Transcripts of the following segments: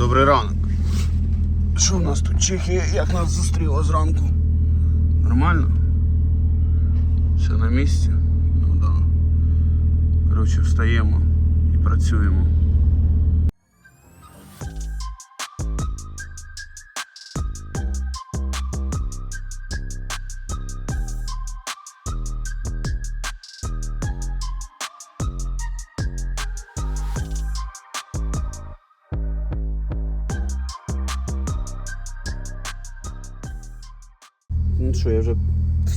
Добрий ранок. Що в нас тут? Чехія як нас зустріло зранку? Нормально? Все на місці? Ну да. Коротше, встаємо і працюємо.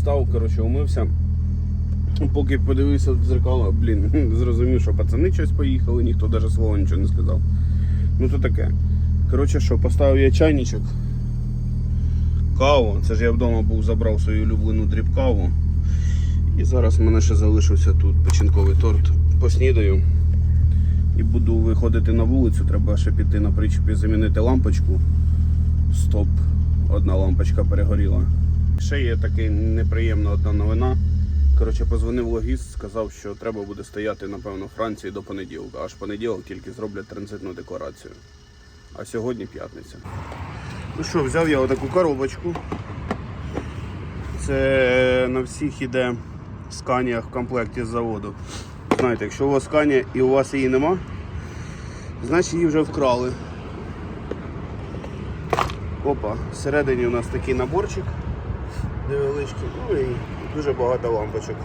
Встав, коротше, умився. Поки подивився в дзеркало, блін, зрозумів, що пацани щось поїхали, ніхто навіть слова нічого не сказав. Ну то таке. Коротше, що, поставив я чайничок. Каву. Це ж я вдома був, забрав свою улюблену дріб каву. І зараз в мене ще залишився тут печінковий торт. Поснідаю. І буду виходити на вулицю, треба ще піти на причепі замінити лампочку. Стоп, одна лампочка перегоріла. Ще є така неприємна одна новина. Коротше, позвонив логіст, сказав, що треба буде стояти, напевно, в Франції до понеділка. Аж понеділок тільки зроблять транзитну декларацію. А сьогодні п'ятниця. Ну що, взяв я отаку коробочку. Це на всіх іде сканія в комплекті з заводу. Знаєте, якщо у вас сканія і у вас її нема, значить її вже вкрали. Опа, всередині у нас такий наборчик невеличкий, ну і дуже багато лампочок.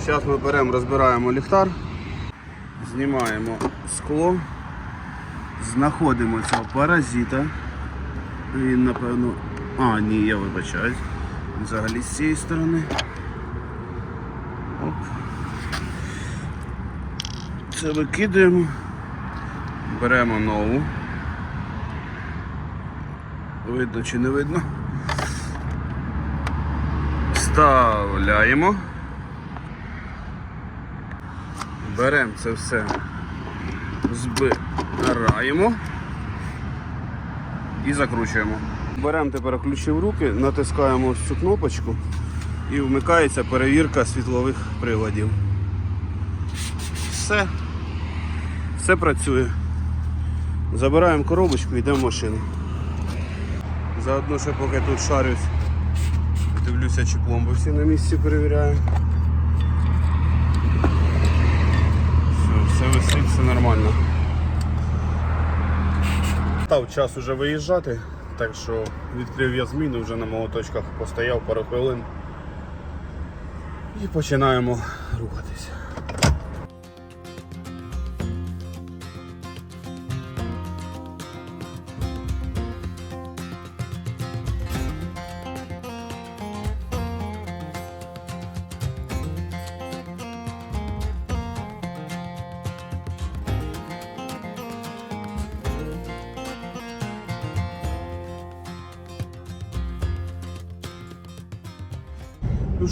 Зараз ми беремо, розбираємо ліхтар, знімаємо скло, знаходимо цього паразита. Він напевно... А, ні, я вибачаюсь. Взагалі з цієї сторони. Оп. Це викидаємо. Беремо нову. Видно чи не видно? Вставляємо. Беремо це все, збираємо і закручуємо. Беремо тепер ключі в руки, натискаємо ось цю кнопочку і вмикається перевірка світлових приладів. Все. Все працює. Забираємо коробочку, і йдемо в машину. Заодно ще поки тут шарюсь. Дивлюся, чи пломби всі на місці перевіряю. Все, все висить, все нормально. Став час уже виїжджати, так що відкрив я зміну, вже на молоточках постояв пару хвилин і починаємо рухатися.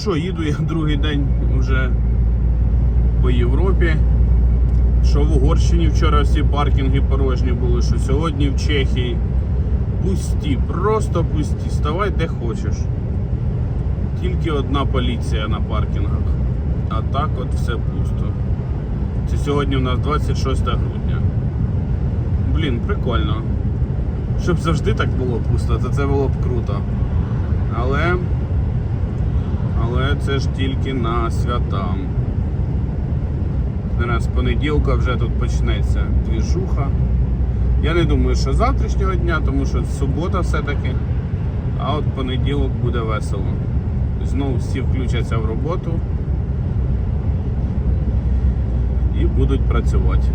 Що, їду я другий день вже по Європі. Що в Угорщині вчора всі паркінги порожні були, що сьогодні в Чехії. Пусті, просто пусті. Ставай де хочеш. Тільки одна поліція на паркінгах. А так от все пусто. Це сьогодні у нас 26 грудня. Блін, прикольно. Щоб завжди так було пусто, то це було б круто. Але. Але це ж тільки на свята. Зараз понеділка вже тут почнеться двіжуха. Я не думаю, що завтрашнього дня, тому що субота все-таки. А от понеділок буде весело. Знову всі включаться в роботу і будуть працювати.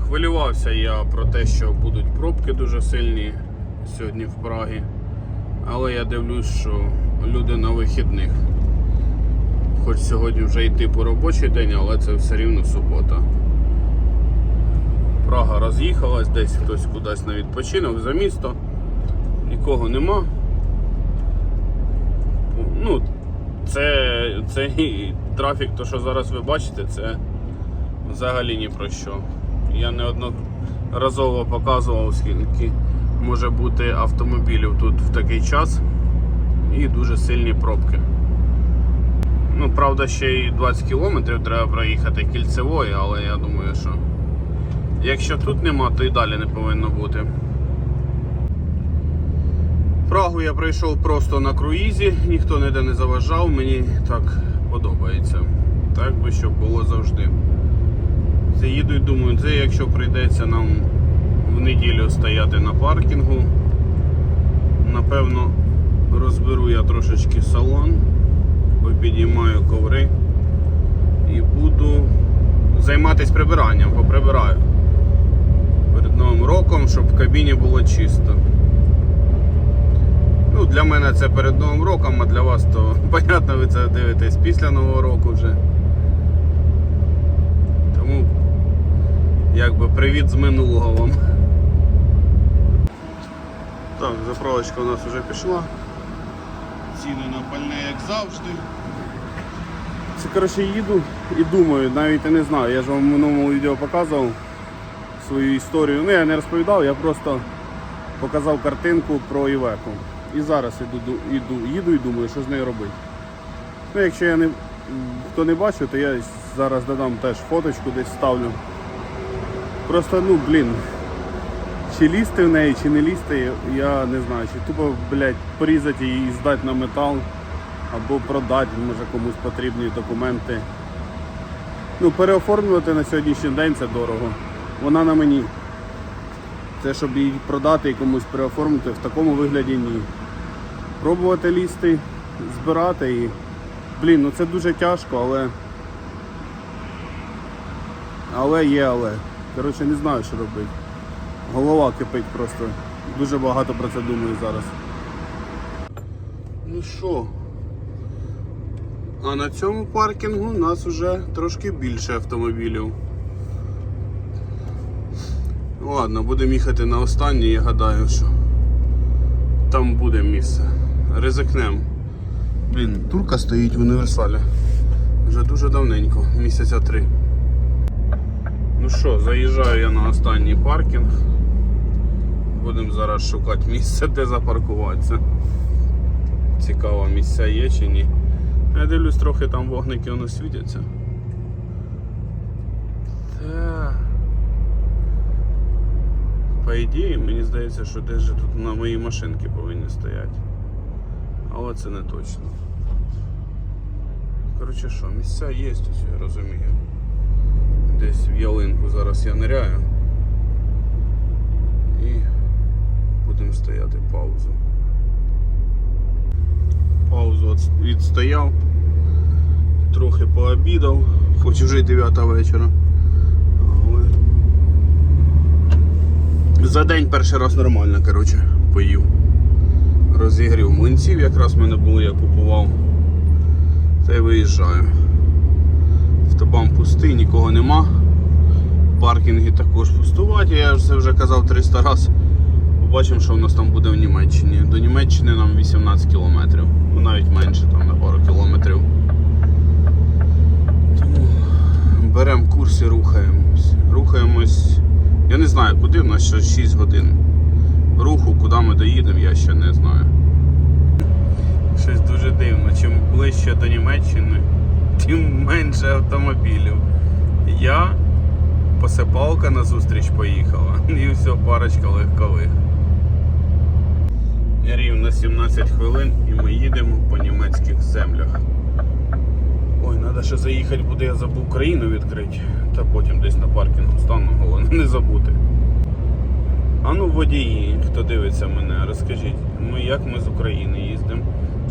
Хвилювався я про те, що будуть пробки дуже сильні сьогодні в Прагі. Але я дивлюсь, що люди на вихідних. Хоч сьогодні вже йти по робочий день, але це все рівно субота. Прага роз'їхалась, десь хтось кудись на відпочинок за місто. Нікого нема. Ну, це, цей трафік, то що зараз ви бачите, це взагалі ні про що. Я неодноразово показував, скільки може бути автомобілів тут в такий час і дуже сильні пробки. Ну, правда, ще й 20 кілометрів треба проїхати кільцевою, але я думаю, що Якщо тут нема, то і далі не повинно бути. Прагу я прийшов просто на круїзі, ніхто ніде не заважав, мені так подобається. Так би щоб було завжди. Це їду і думаю, це якщо прийдеться нам в неділю стояти на паркінгу, напевно розберу я трошечки салон, попідіймаю коври і буду займатися прибиранням, поприбираю перед Новим роком, щоб в кабіні було чисто. Ну, для мене це перед Новим роком, а для вас то, понятно, ви це дивитесь після Нового року вже. Тому, якби привіт з минулого вам. Так, заправочка у нас вже пішла. Ціни на пальне, як завжди. Це коротше їду і думаю, навіть я не знаю, я ж вам в минулому відео показував свою історію. Ну я не розповідав, я просто показав картинку про Івеку. І зараз іду, іду, їду і думаю, що з нею робити. Ну, якщо я не, хто не бачив, то я зараз додам теж фоточку десь ставлю. Просто, ну, блін, чи лізти в неї, чи не лізти, я не знаю. Чи тупо, блядь, порізати її і здати на метал, або продати, може комусь потрібні документи. Ну, переоформлювати на сьогоднішній день це дорого. Вона на мені. Це щоб її продати і комусь переоформити, в такому вигляді ні. Пробувати лізти, збирати і. Блін, ну це дуже тяжко, але. Але є, але. Коротше, не знаю, що робити. Голова кипить просто. Дуже багато про це думаю зараз. Ну що? А на цьому паркінгу у нас вже трошки більше автомобілів. Ладно, будемо їхати на останній, я гадаю, що там буде місце. Ризикнем. Блін, турка стоїть в універсалі. Вже дуже давненько, місяця три. Ну що, заїжджаю я на останній паркінг. Будемо зараз шукати місце, де запаркуватися. Цікаво, місця є чи ні. Я дивлюсь, трохи там вогники воно світяться. Так. По ідеї, мені здається, що десь же тут на моїй машинці повинні стояти. Але це не точно. Коротше що, місця є, я розумію. Десь в ялинку зараз я ниряю. І будемо стояти паузу. Паузу відстояв, трохи пообідав, хоч вже й 9 вечора. Але за день перший раз нормально, коротше, поїв. Розігрів млинців, якраз в мене були, я купував. Та й виїжджаю. Автобан пустий, нікого нема. Паркінги також пустуваті, я це вже казав 300 разів. Побачимо, що в нас там буде в Німеччині. До Німеччини нам 18 кілометрів. Ну навіть менше, там на пару кілометрів. Тому беремо курс і рухаємось. Рухаємось. Я не знаю, куди в нас ще 6 годин. Руху, куди ми доїдемо, я ще не знаю. Щось дуже дивно. Чим ближче до Німеччини, тим менше автомобілів. Я посипалка на зустріч поїхала. І все, парочка легкових. Рівно 17 хвилин і ми їдемо по німецьких землях. Ой, треба ще заїхати буде, я забув країну відкрити. Та потім десь на паркінгу стану, головне не забути. А ну водії, хто дивиться мене, розкажіть, ну як ми з України їздимо?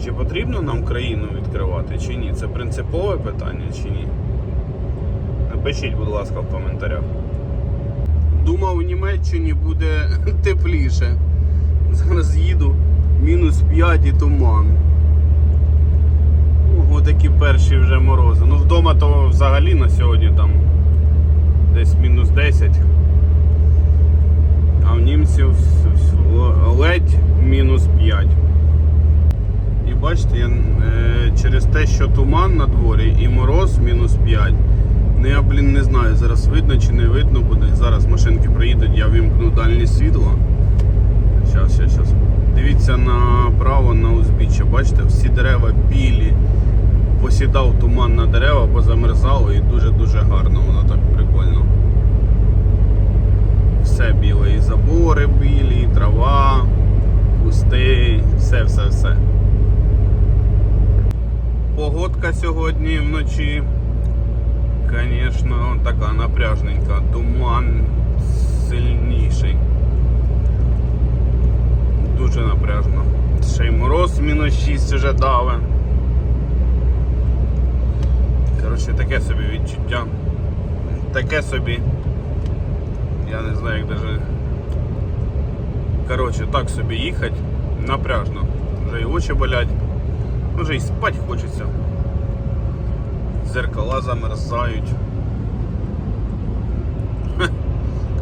Чи потрібно нам країну відкривати, чи ні? Це принципове питання чи ні? Напишіть, будь ласка, в коментарях. Думав, в Німеччині буде тепліше. Зараз їду мінус 5 і туман. Ого, такі перші вже морози. Ну вдома то взагалі на сьогодні там десь мінус 10. А в німців ледь мінус 5. І бачите, я, е, через те, що туман на дворі і мороз мінус 5. Ну я, блін, не знаю, зараз видно чи не видно буде. Зараз машинки приїдуть, я вимкну дальнє світло. Зараз, зараз, зараз. Дивіться направо на узбіччя, бачите, всі дерева білі, посідав туман на дерева, позамерзало і дуже-дуже гарно, воно так прикольно. Все біле, і забори білі, і трава, кусти, все-все-все. Погодка сьогодні вночі, звісно, така напряжненька, туман сильніший. Дуже напряжно. Ще й мороз мінус 6 вже даве. Коротше, таке собі відчуття. Таке собі. Я не знаю, як даже. Коротше, так собі їхати. Напряжно. Вже і очі болять. Вже і спать хочеться. Зеркала замерзають.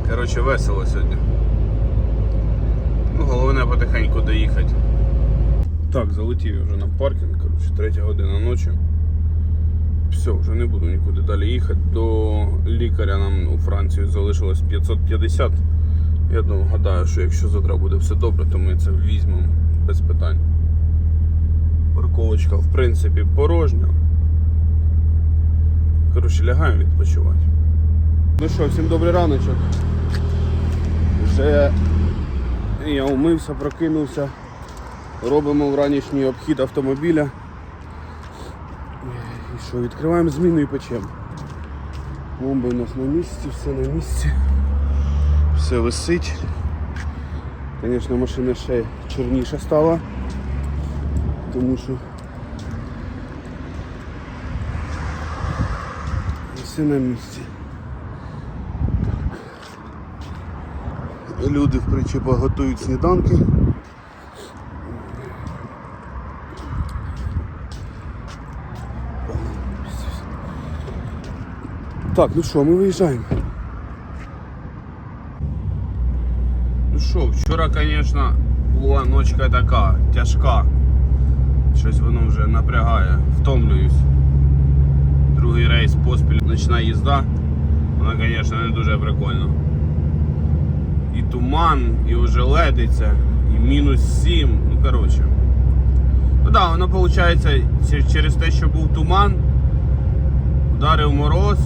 Коротше, весело сьогодні. Головне потихеньку доїхати. Так, залетів вже на паркінг, коротше, третя година ночі. Все, вже не буду нікуди далі їхати. До лікаря нам у Францію залишилось 550. Я думаю, гадаю, що якщо завтра буде все добре, то ми це візьмемо без питань. Парковочка, в принципі, порожня. Коротше, лягаємо відпочивати. Ну що, всім добрий раночок. Вже я умився, прокинувся. Робимо вранішній обхід автомобіля. І що, відкриваємо зміну і печемо. Бомби у нас на місці, все на місці. Все висить. Звісно, машина ще чорніша стала. Тому що все на місці. Люди в причепах готують сніданки. Так, ну що, ми виїжджаємо. Ну що, вчора, звісно, була ночка така тяжка. Щось воно вже напрягає, втомлююсь. Другий рейс поспіль, ночна їзда. Вона, звісно, не дуже прикольна. І туман, і вже ледиться, і мінус 7. Ну коротше. Ну да, воно виходить через те, що був туман, вдарив мороз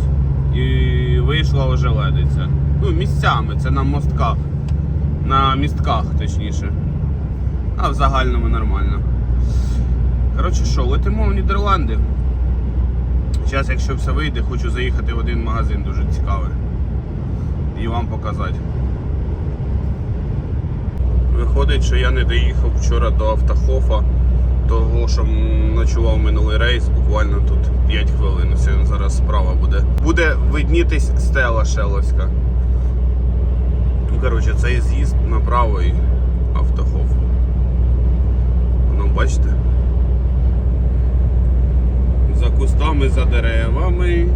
і вийшла вже ледиця. Ну, місцями, це на мостках. На містках, точніше. А в загальному нормально. Коротше що, летимо в Нідерланди. Зараз, якщо все вийде, хочу заїхати в один магазин дуже цікавий. І вам показати. Виходить, що я не доїхав вчора до автохофа, того, що ночував минулий рейс, буквально тут 5 хвилин. Ось зараз справа буде. Буде виднітись стела Шеловська. Ну, коротше, цей з'їзд направо і автохоф. Воно бачите? За кустами, за деревами.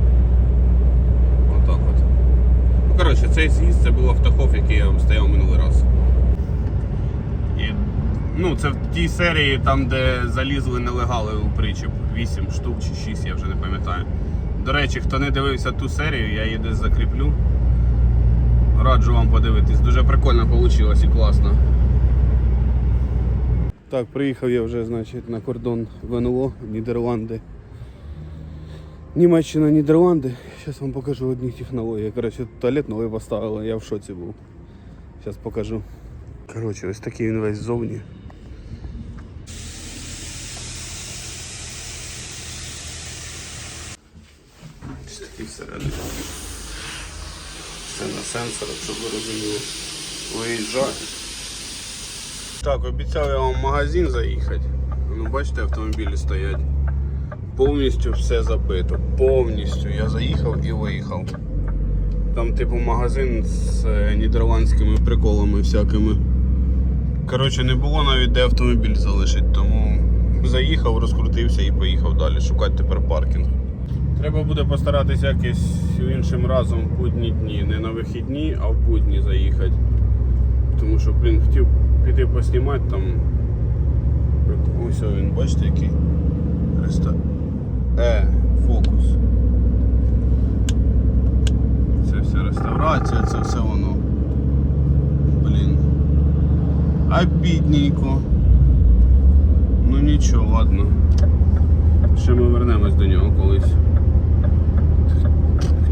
Отак от. Ну, коротше, цей з'їзд це був автохоф, який я стояв минулий раз. Ну, це в тій серії, там, де залізли нелегали у причіп. 8 штук чи 6, я вже не пам'ятаю. До речі, хто не дивився ту серію, я її десь закріплю. Раджу вам подивитись. Дуже прикольно вийшло і класно. Так, приїхав я вже значить, на кордон ВНО, Нідерланди. Німеччина, Нідерланди. Зараз вам покажу одні технології. Коротше, туалет новий поставили, я в шоці був. Зараз покажу. Коротше, ось такий він весь ззовні. Ось такий всередині. Все на сенсорах, щоб ви розуміли. Виїжджає. Так, обіцяв я вам в магазин заїхати. Ну, бачите, автомобілі стоять. Повністю все забито. Повністю. Я заїхав і виїхав. Там, типу, магазин з е, нідерландськими приколами всякими. Коротше, не було навіть де автомобіль залишити, тому заїхав, розкрутився і поїхав далі. Шукати тепер паркінг. Треба буде постаратися якось іншим разом в будні дні. Не на вихідні, а в будні заїхати. Тому що, блін, хотів піти поснімати там. Ось він, бачите, який Реста... Е, фокус. Це вся реставрація, це все воно. Блін. Обідненько. Ну нічого, ладно. Ще ми вернемось до нього колись.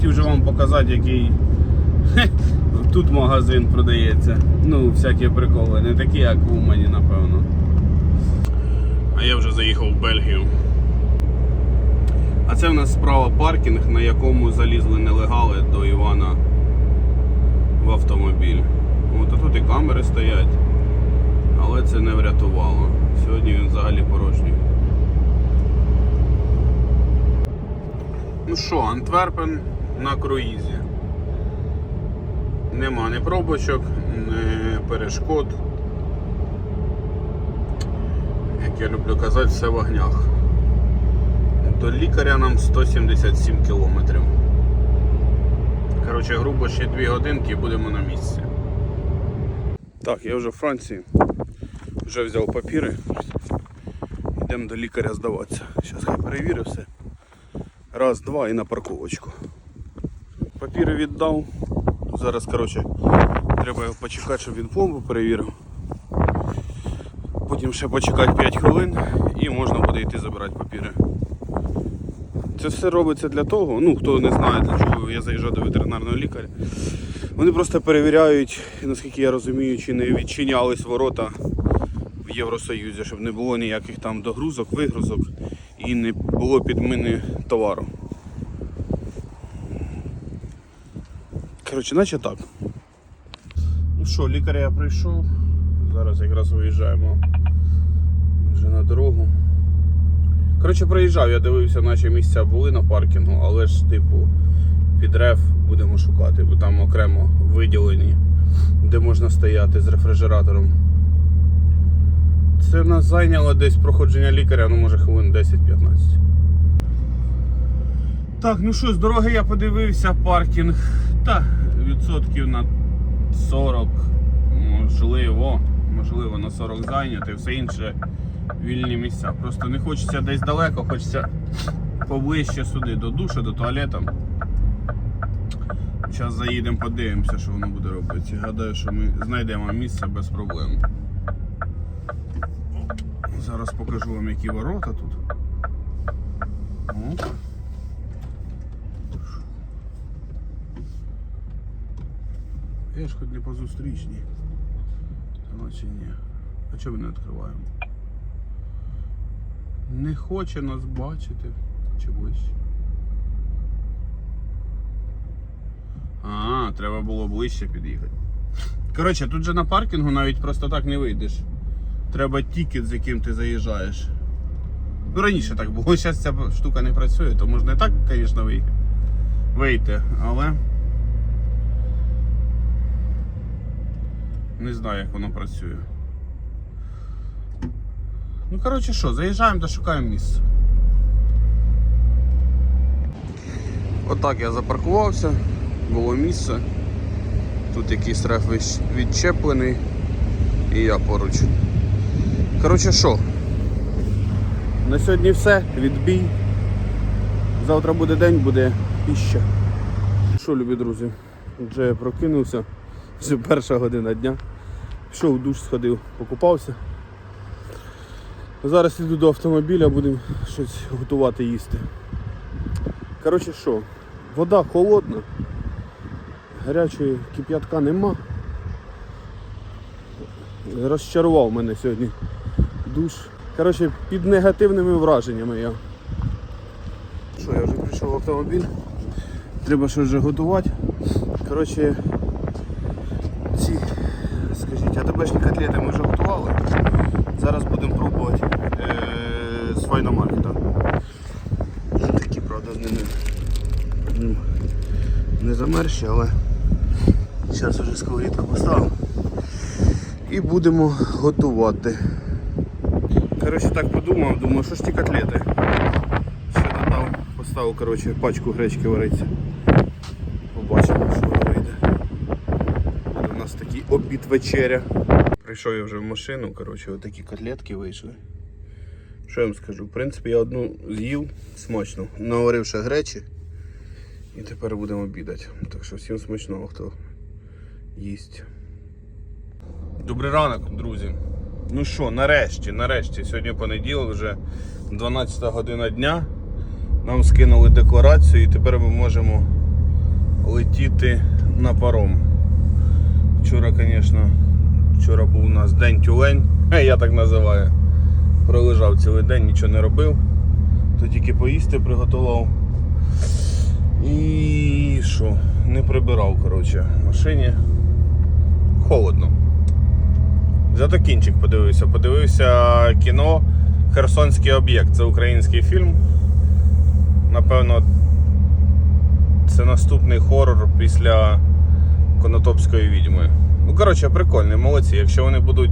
Хотів же вам показати, який тут магазин продається. Ну, всякі приколи. Не такі, як в Умані, напевно. А я вже заїхав в Бельгію. А це в нас справа паркінг, на якому залізли нелегали до Івана в автомобіль. От, а тут і камери стоять. Але це не врятувало. Сьогодні він взагалі порожній. Ну що, Антверпен на круїзі. Нема ні пробочок, ні перешкод. Як я люблю казати, все в огнях. До лікаря нам 177 кілометрів. Коротше, грубо ще 2 годинки і будемо на місці. Так, я вже в Франції. Вже взяв папіри. Йдемо до лікаря здаватися. Зараз хай перевірю все. Раз, два і на парковочку. Папіри віддав. Зараз, коротше, треба почекати, щоб він пломбу перевірив. Потім ще почекати 5 хвилин і можна буде йти забирати папіри. Це все робиться для того, ну хто не знає, для чого я заїжджаю до ветеринарного лікаря. Вони просто перевіряють, наскільки я розумію, чи не відчинялись ворота в Євросоюзі, щоб не було ніяких там догрузок, вигрузок і не було підміни товару. Коротше, наче так. Ну що, лікаря я прийшов. Зараз якраз виїжджаємо вже на дорогу. Коротше, приїжджав, я дивився, наші місця були на паркінгу, але ж, типу, під реф будемо шукати, бо там окремо виділені, де можна стояти з рефрижератором. Це нас зайняло десь проходження лікаря, ну може хвилин 10-15. Так, ну що, з дороги я подивився, паркінг. Та відсотків на 40, можливо, можливо, на 40 зайнятий, все інше вільні місця. Просто не хочеться десь далеко, хочеться поближче сюди, до душа, до туалета. Зараз заїдемо, подивимося, що воно буде робити. Гадаю, що ми знайдемо місце без проблем. Зараз покажу вам, які ворота тут. Оп. Я ж хоч не по зустрічній. Та наче ні. А чого ми не відкриваємо? Не хоче нас бачити. Чогось. А, треба було ближче під'їхати. Коротше, тут же на паркінгу навіть просто так не вийдеш. Треба тікет, з яким ти заїжджаєш. Ну, раніше так було, зараз ця штука не працює, то можна і так, звісно. Вийти, але. Не знаю, як воно працює. Ну, коротше, що, заїжджаємо та шукаємо місце. Отак я запаркувався, було місце. Тут якийсь реф відчеплений і я поруч. Коротше, що? На сьогодні все, відбій. Завтра буде день, буде піща. Що, любі друзі? Вже я прокинувся. Вже перша година дня. Пішов в душ, сходив, покупався. Зараз йду до автомобіля, будемо щось готувати їсти. Коротше що, вода холодна, гарячої кип'ятка нема. Розчарував мене сьогодні душ. Коротше, під негативними враженнями я. Що, я вже прийшов в автомобіль. Треба щось вже готувати. Коротше, скажіть, котлети ми вже готували. Зараз будемо пробувати е- з файномаркета. Такі, правда, з ними ну, не замерзші, але зараз вже сковорідку поставимо. І будемо готувати. Коротше, так подумав, думаю, що ж ті котлети. Ще додав, поставив коротше, пачку гречки вариться. Побачимо, що вийде. Буде у нас такий обід вечеря. Прийшов я вже в машину, коротше, отакі котлетки вийшли. Що я вам скажу? В принципі, я одну з'їв смачно, наварив ще гречі. І тепер будемо обідати. Так що всім смачного, хто їсть. Добрий ранок, друзі. Ну що, нарешті, нарешті, сьогодні понеділок, вже 12 година дня. Нам скинули декларацію і тепер ми можемо летіти на паром. Вчора, звісно, вчора був у нас день тюлень, я так називаю. Пролежав цілий день, нічого не робив. То тільки поїсти приготував. І що? Не прибирав, коротше, машині. Холодно. Зато кінчик подивився. Подивився кіно Херсонський об'єкт. Це український фільм. Напевно, це наступний хорор після Конотопської відьми. Ну, коротше, прикольний, молодці. Якщо вони будуть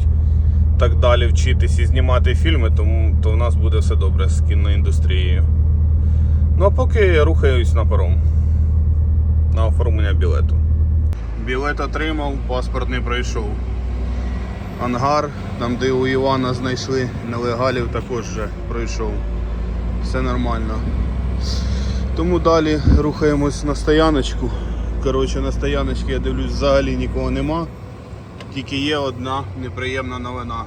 так далі вчитись і знімати фільми, то, то в нас буде все добре з кіноіндустрією. Ну а поки я рухаюсь на паром. На оформлення білету. Білет отримав, паспорт не пройшов. Ангар, там де у Івана знайшли нелегалів, також вже пройшов. Все нормально. Тому далі рухаємось на стояночку. Коротше, на стояночці я дивлюсь, взагалі нікого нема. Тільки є одна неприємна новина.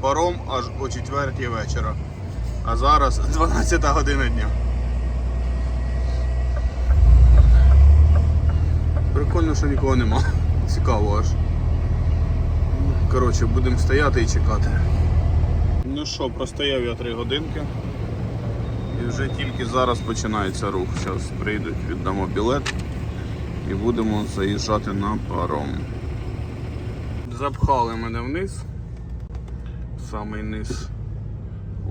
Паром аж о 4 вечора. А зараз 12 година дня. Прикольно, що нікого нема. Цікаво аж. Коротше, будемо стояти і чекати. Ну що, простояв я 3 годинки. І вже тільки зараз починається рух. Зараз прийдуть, віддамо білет і будемо заїжджати на паром. Запхали мене вниз. Самий низ. О,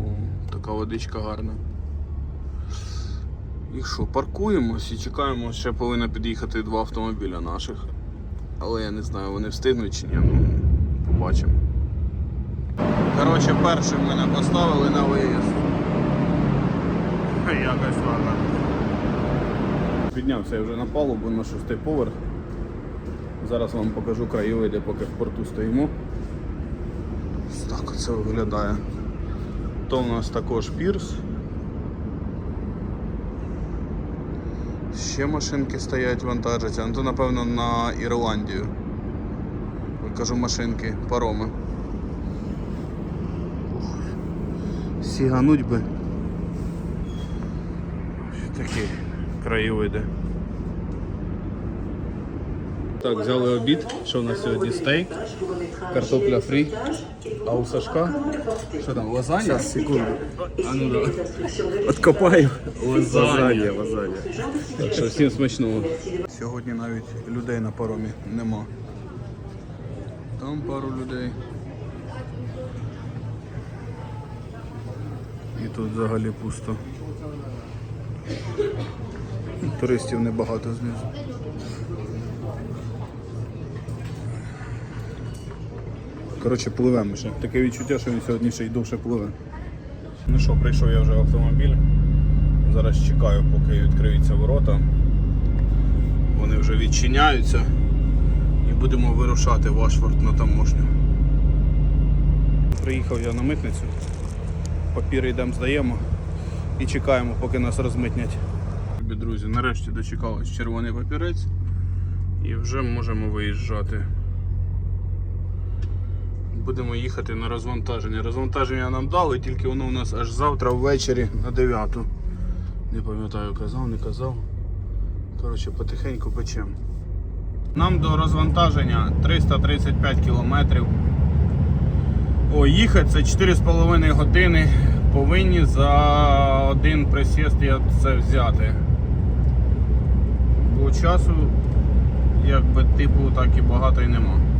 така водичка гарна. І що, паркуємось і чекаємо, ще повинно під'їхати два автомобіля наших. Але я не знаю, вони встигнуть чи ні, ну побачимо. Коротше, першим мене поставили на виїзд. Якось так. Піднявся я вже на палубу на шостий поверх. Зараз вам покажу краєвиди, поки в порту стоїмо. Так оце виглядає. То в нас також пірс. Ще машинки стоять, вантажаться. Ну то напевно на Ірландію. Кажу машинки, пароми. Сігануть би. Ось Такі краєвиди. Так, взяли обід. Що у нас сьогодні стейк, картопля фрі, а у Сашка. Що там, лазанья? Сейчас, секунду. А ну да. Откопаю. Лазанья. лазанья. Так що всім смачного. Сьогодні навіть людей на паромі нема. Там пару людей. І тут взагалі пусто. Туристів небагато знизу. Коротше, пливемо ще. Таке відчуття, що він сьогодні ще й довше пливе. Ну що, прийшов я вже в автомобіль. Зараз чекаю, поки відкриються ворота. Вони вже відчиняються і будемо вирушати в Ашфорд на таможню. Приїхав я на митницю. Папіри йдемо, здаємо і чекаємо, поки нас розмитнять. Друзі, нарешті дочекались червоний папірець і вже можемо виїжджати. Будемо їхати на розвантаження. Розвантаження нам дали, тільки воно у нас аж завтра ввечері на 9. Не пам'ятаю, казав, не казав. Коротше, потихеньку печемо. Нам до розвантаження 335 кілометрів. О, їхати це 4,5 години. Повинні за один присіст я це взяти. Бо часу, якби типу, так і багато і нема.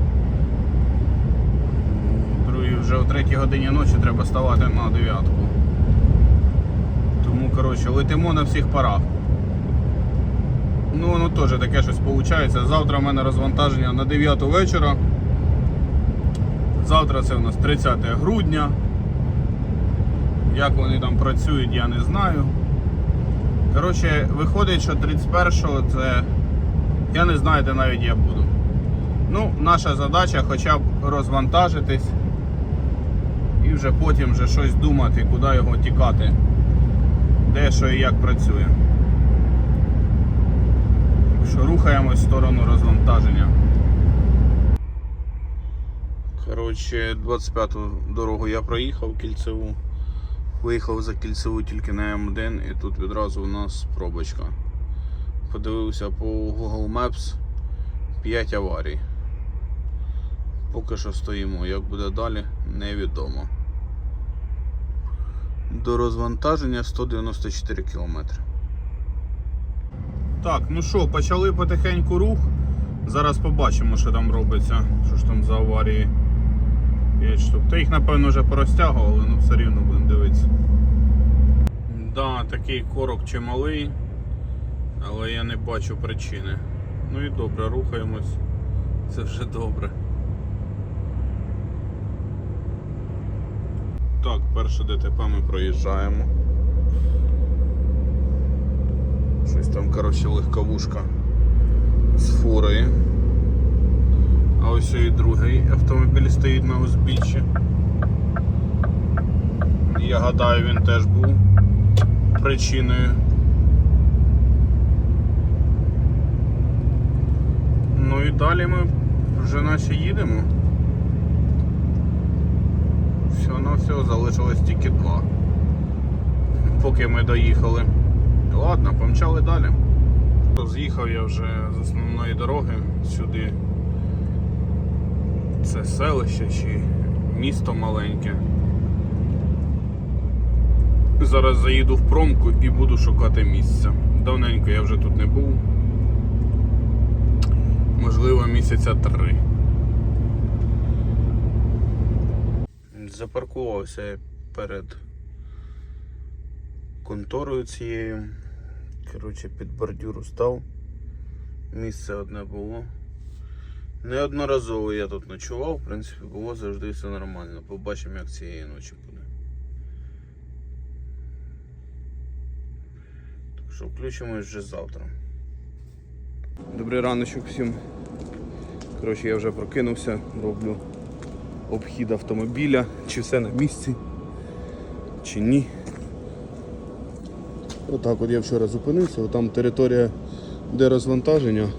Другий вже о 3 годині ночі треба ставати на дев'ятку. Тому, коротше, летимо на всіх парах. Ну, воно теж таке щось виходить. Завтра в мене розвантаження на 9 вечора. Завтра це у нас 30 грудня. Як вони там працюють, я не знаю. Коротше, виходить, що 31-го це. Я не знаю, де навіть я буду. Ну, наша задача хоча б розвантажитись і вже потім вже щось думати, куди його тікати, де що і як працює. Так що рухаємось в сторону розвантаження. Коротше, 25-ту дорогу я проїхав кільцеву. Виїхав за кільцеву тільки на М1 і тут відразу у нас пробочка. Подивився по Google Maps 5 аварій. Поки що стоїмо, як буде далі, невідомо. До розвантаження 194 км. Так, ну що, почали потихеньку рух. Зараз побачимо, що там робиться. Що ж там за аварії. 5 штук. Та їх, напевно, вже порозтягували, але все рівно будемо дивитися. Да, такий корок чималий, але я не бачу причини. Ну і добре, рухаємось. Це вже добре. Так, перше ДТП ми проїжджаємо. Щось там, коротше, легковушка з фурою. А ось і другий автомобіль стоїть на узбіччі. Я гадаю, він теж був причиною. Ну і далі ми вже наче їдемо. Все на все, залишилось тільки два. Поки ми доїхали. Ладно, помчали далі. З'їхав я вже з основної дороги сюди. Це селище чи місто маленьке. Зараз заїду в промку і буду шукати місця. Давненько я вже тут не був. Можливо, місяця три. Запаркувався перед конторою цією. Коротше, під бордюру став. Місце одне було. Неодноразово я тут ночував, в принципі, було завжди все нормально. Побачимо, як цієї ночі буде. Так що включимось вже завтра. Добрий раночок всім. Коротше, я вже прокинувся, роблю обхід автомобіля, чи все на місці, чи ні. Отак от я вчора зупинився, там територія де розвантаження,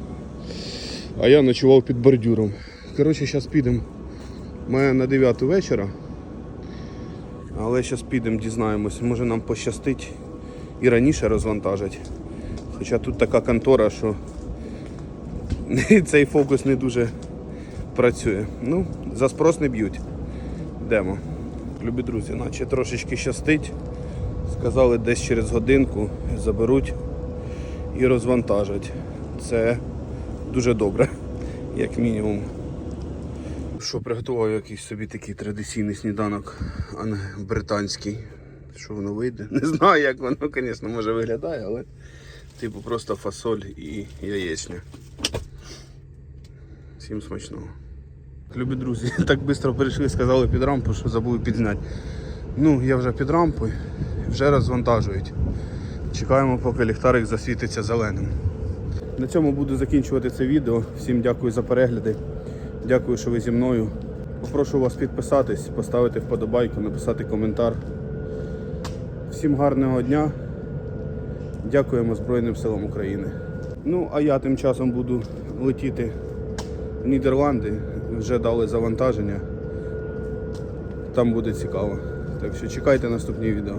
а я ночував під бордюром. Коротше, зараз підемо. Має на 9 вечора. Але зараз підемо, дізнаємось, може нам пощастить і раніше розвантажать. Хоча тут така контора, що цей фокус не дуже працює. Ну, за спрос не б'ють. Йдемо. Любі друзі, наче трошечки щастить. Сказали, десь через годинку заберуть і розвантажать. Це дуже добре, як мінімум. Що приготував якийсь собі такий традиційний сніданок, британський. Що воно вийде? Не знаю, як воно, звісно, може виглядає, але типу просто фасоль і яєчня. Всім смачного. Любі друзі, так швидко перейшли, сказали під рампу, що забули підзняти. Ну, я вже під рампою, вже розвантажують. Чекаємо, поки ліхтарик засвітиться зеленим. На цьому буду закінчувати це відео. Всім дякую за перегляди. Дякую, що ви зі мною. Попрошу вас підписатись, поставити вподобайку, написати коментар. Всім гарного дня. Дякуємо Збройним силам України. Ну, а я тим часом буду летіти в Нідерланди. Вже дали завантаження. Там буде цікаво. Так що чекайте наступні відео.